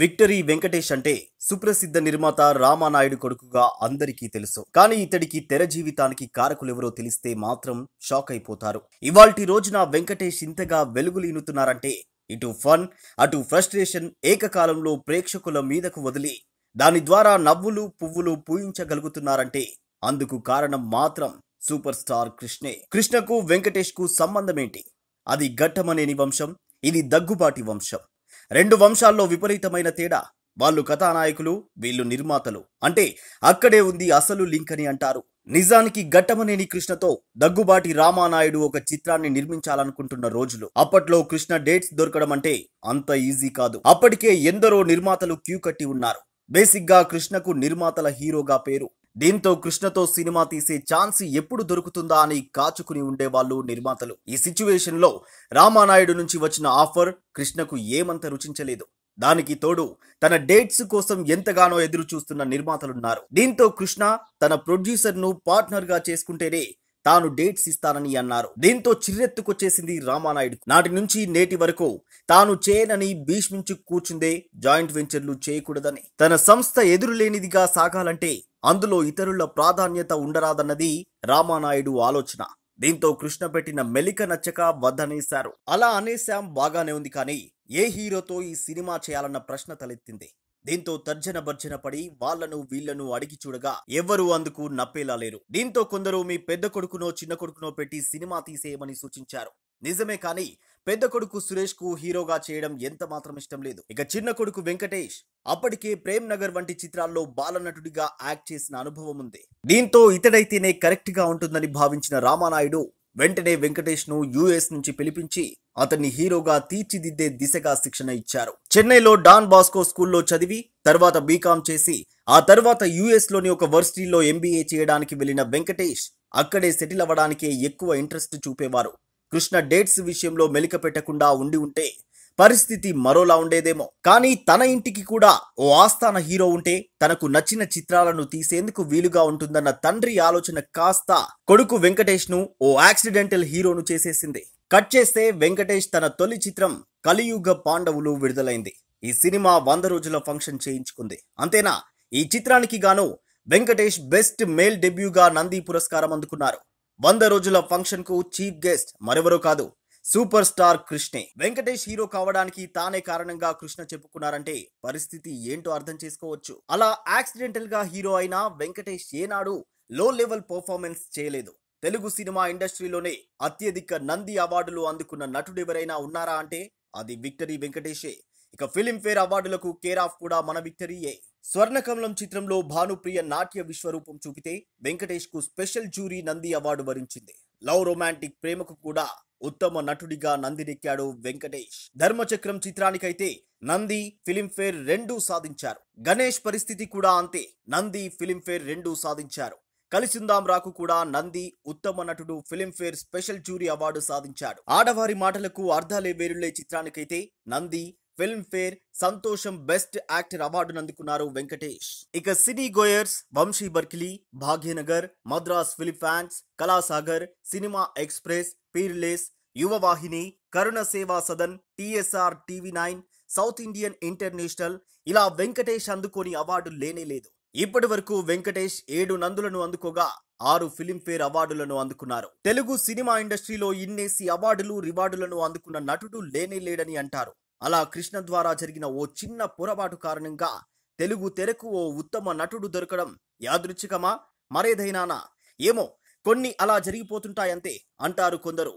Victory Venkatesh అంటే సుప్రసిద్ధ నిర్మాత రామానాయుడు కొడుకుగా అందరికీ తెలుసు. కానీ ఇతడికి తెర జీవితానికి కారకులెవరో తెలిస్తే మాత్రం షాక్ అయిపోతారు. ఇవాల్టి రోజున వెంకటేష్ ఇంతగా వెలుగులీనుతున్నారంటే ఇటు ఫన్ అటు ఫ్రస్ట్రేషన్ ఏకకాలంలో ప్రేక్షకుల మీదకు వదిలి దాని ద్వారా నవ్వులు పువ్వులు పూయించగలుగుతున్నారంటే అందుకు కారణం మాత్రం సూపర్ స్టార్ కృష్ణే. కృష్ణకు వెంకటేష్కు సంబంధమేంటి? అది ఘట్టమనేని వంశం ఇది దగ్గుబాటి వంశం. రెండు వంశాల్లో విపరీతమైన తేడా. వాళ్ళు కథానాయకులు వీళ్ళు నిర్మాతలు. అంటే అక్కడే ఉంది అసలు లింక్ అని అంటారు. నిజానికి ఘట్టమనేని కృష్ణతో దగ్గుబాటి రామానాయుడు ఒక చిత్రాన్ని నిర్మించాలనుకుంటున్న రోజులు. అప్పట్లో కృష్ణ డేట్స్ దొరకడం అంటే అంత ఈజీ కాదు. అప్పటికే ఎందరో నిర్మాతలు క్యూ కట్టి ఉన్నారు. బేసిక్గా కృష్ణకు నిర్మాతల హీరోగా పేరు దీంతో కృష్ణతో సినిమా తీసే ఛాన్స్ ఎప్పుడు దొరుకుతుందా అని కాచుకుని ఉండేవాళ్ళు నిర్మాతలు. ఈ సిచ్యువేషన్లో రామానాయుడు నుంచి వచ్చిన ఆఫర్ కృష్ణకు ఏమంత రుచించలేదు. దానికి తోడు తన డేట్స్ కోసం ఎంతగానో ఎదురు చూస్తున్న నిర్మాతలున్నారు. దీంతో కృష్ణ తన ప్రొడ్యూసర్ను పార్ట్నర్గా చేసుకుంటేనే తాను డేట్స్ ఇస్తానని అన్నారు. దీంతో చిర్రెత్తుకొచ్చేసింది రామానాయుడు. నాటి నుంచి నేటి వరకు తాను చేయనని భీష్మించు కూర్చుందే జాయింట్ వెంచర్లు చేయకూడదని. తన సంస్థ ఎదురులేనిదిగా సాగాలంటే అందులో ఇతరుల ప్రాధాన్యత ఉండరాదన్నది రామానాయుడు ఆలోచన. దీంతో కృష్ణ పెట్టిన మెలిక నచ్చక వద్దనేశారు. అలా అనేశాం బాగానే ఉంది కానీ ఏ హీరోతో ఈ సినిమా చేయాలన్న ప్రశ్న తలెత్తింది. దీంతో తర్జన భర్జన పడి వాళ్ళను వీళ్ళను అడిగి చూడగా ఎవ్వరూ అందుకు నప్పేలా లేరు. దీంతో కొందరు మీ పెద్ద కొడుకునో చిన్న కొడుకునో పెట్టి సినిమా తీసేయమని సూచించారు. నిజమే కానీ పెద్ద కొడుకు సురేష్కు హీరోగా చేయడం ఎంత మాత్రం ఇష్టం లేదు. ఇక చిన్న కొడుకు వెంకటేష్ అప్పటికే ప్రేమ్ నగర్ వంటి చిత్రాల్లో బాలనటుడిగా యాక్ట్ చేసిన అనుభవం ఉంది. దీంతో ఇతడైతేనే కరెక్ట్గా ఉంటుందని భావించిన రామానాయుడు వెంటనే వెంకటేష్ను యుఎస్ నుంచి పిలిపించి అతన్ని హీరోగా తీర్చిదిద్దే దిశగా శిక్షణ ఇచ్చారు. చెన్నైలో డాన్ బాస్కో స్కూల్లో చదివి తర్వాత బీకాం చేసి ఆ తర్వాత యుఎస్లోని ఒక వర్సిటీలో ఎంబీఏ చేయడానికి వెళ్ళిన వెంకటేష్ అక్కడే సెటిల్ అవ్వడానికే ఎక్కువ ఇంట్రెస్ట్ చూపేవారు. కృష్ణ డేట్స్ విషయంలో మెలిక పెట్టకుండా ఉండి ఉంటే పరిస్థితి మరోలా ఉండేదేమో. కానీ తన ఇంటికి కూడా ఓ ఆస్థాన హీరో ఉంటే తనకు నచ్చిన చిత్రాలను తీసేందుకు వీలుగా ఉంటుందన్న తండ్రి ఆలోచన కాస్త కొడుకు వెంకటేష్ను ఓ యాక్సిడెంటల్ హీరోను చేసేసింది. కట్ చేస్తే వెంకటేష్ తన తొలి చిత్రం కలియుగ పాండవులు విడుదలైంది. ఈ సినిమా వంద రోజుల ఫంక్షన్ చేయించుకుంది. అంతేనా? ఈ చిత్రానికి గాను వెంకటేష్ బెస్ట్ మేల్ డెబ్యూగా నంది పురస్కారం అందుకున్నారు. వంద రోజుల ఫంక్షన్కు చీఫ్ గెస్ట్ మరెవరో కాదు సూపర్ స్టార్ కృష్ణే. వెంకటేష్ హీరో కావడానికి తానే కారణంగా కృష్ణ చెప్పుకున్నారంటే పరిస్థితి ఏంటో అర్థం చేసుకోవచ్చు. అలా యాక్సిడెంటల్గా హీరో అయిన వెంకటేష్ ఏనాడు లో లెవెల్ పర్ఫార్మెన్స్ చేయలేదు. తెలుగు సినిమా ఇండస్ట్రీలోనే అత్యధిక నంది అవార్డులు అందుకున్న నటుడు ఎవరైనా ఉన్నారా అంటే అది విక్టరీ వెంకటేషే. ఇక ఫిలింఫేర్ అవార్డులకు కేర్ ఆఫ్ కూడా మన విక్టరీయే. స్వర్ణకమలం చిత్రంలో భానుప్రియ నాట్య విశ్వరూపం చూపితే వెంకటేష్కు స్పెషల్ జూరీ నంది అవార్డు వరించింది. లవ్ రొమాంటిక్ ప్రేమకు కూడా ఉత్తమ నటుడిగా నందినెక్కాడు వెంకటేష్. ధర్మచక్రం చిత్రానికైతే నంది ఫిలింఫేర్ రెండూ సాధించారు. గణేష్ పరిస్థితి కూడా అంతే నంది ఫిలింఫేర్ రెండూ సాధించారు. కలిసిందాం రాకు కూడా నంది ఉత్తమ నటుడు ఫిలింఫేర్ స్పెషల్ జ్యూరీ అవార్డు సాధించాడు. ఆడవారి మాటలకు అర్ధాలే వేరులే చిత్రానికైతే Nandi Filmfare Santosham best actor అవార్డును అందుకున్నారు వెంకటేష్. ఇక cine goers Vamsi Berkeley Bhagyanagar Madras ఫిలిఫాన్స్ Kalasagar cinema express peerless Yuvavahini Karuna Seva Sadan TSR TV nine South Indian international ఇలా వెంకటేష్ అందుకోని అవార్డు లేనే లేదు. ఇప్పటి వరకు వెంకటేష్ ఏడు నందులను అందుకోగా ఆరు ఫిలింఫేర్ అవార్డులను అందుకున్నారు. తెలుగు సినిమా ఇండస్ట్రీలో ఇన్నేసి అవార్డులు రివార్డులను అందుకున్న నటుడు లేనే లేడని అంటారు. అలా కృష్ణ ద్వారా జరిగిన ఓ చిన్న పొరపాటు కారణంగా తెలుగు తెరకు ఓ ఉత్తమ నటుడు దొరకడం యాదృచ్ఛికమా? మరేదైనానా? ఏమో కొన్ని అలా జరిగిపోతుంటాయంతే అంటారు కొందరు.